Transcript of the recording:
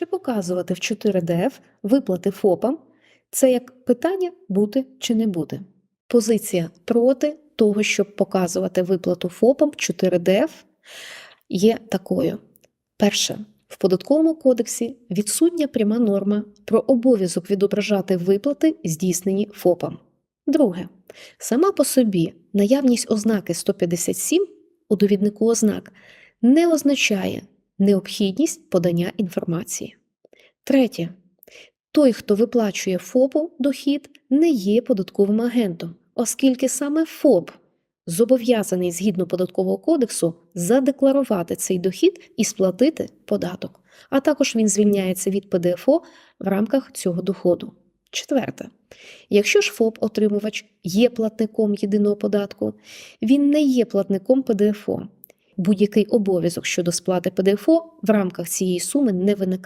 Чи показувати в 4DF виплати ФОПам? Це як питання бути чи не бути. Позиція проти того, щоб показувати виплату ФОПам в 4DF є такою. Перше, в податковому кодексі відсутня пряма норма про обов'язок відображати виплати, здійснені ФОПам. Друге, сама по собі наявність ознаки 157 у довіднику ознак не означає необхідність подання інформації. Третє, той, хто виплачує ФОПу дохід, не є податковим агентом, оскільки саме ФОП зобов'язаний згідно податкового кодексу задекларувати цей дохід і сплатити податок, а також він звільняється від ПДФО в рамках цього доходу. Четверте, якщо ж ФОП-отримувач є платником єдиного податку, він не є платником ПДФО. Будь-який обов'язок щодо сплати ПДФО в рамках цієї суми не виникає.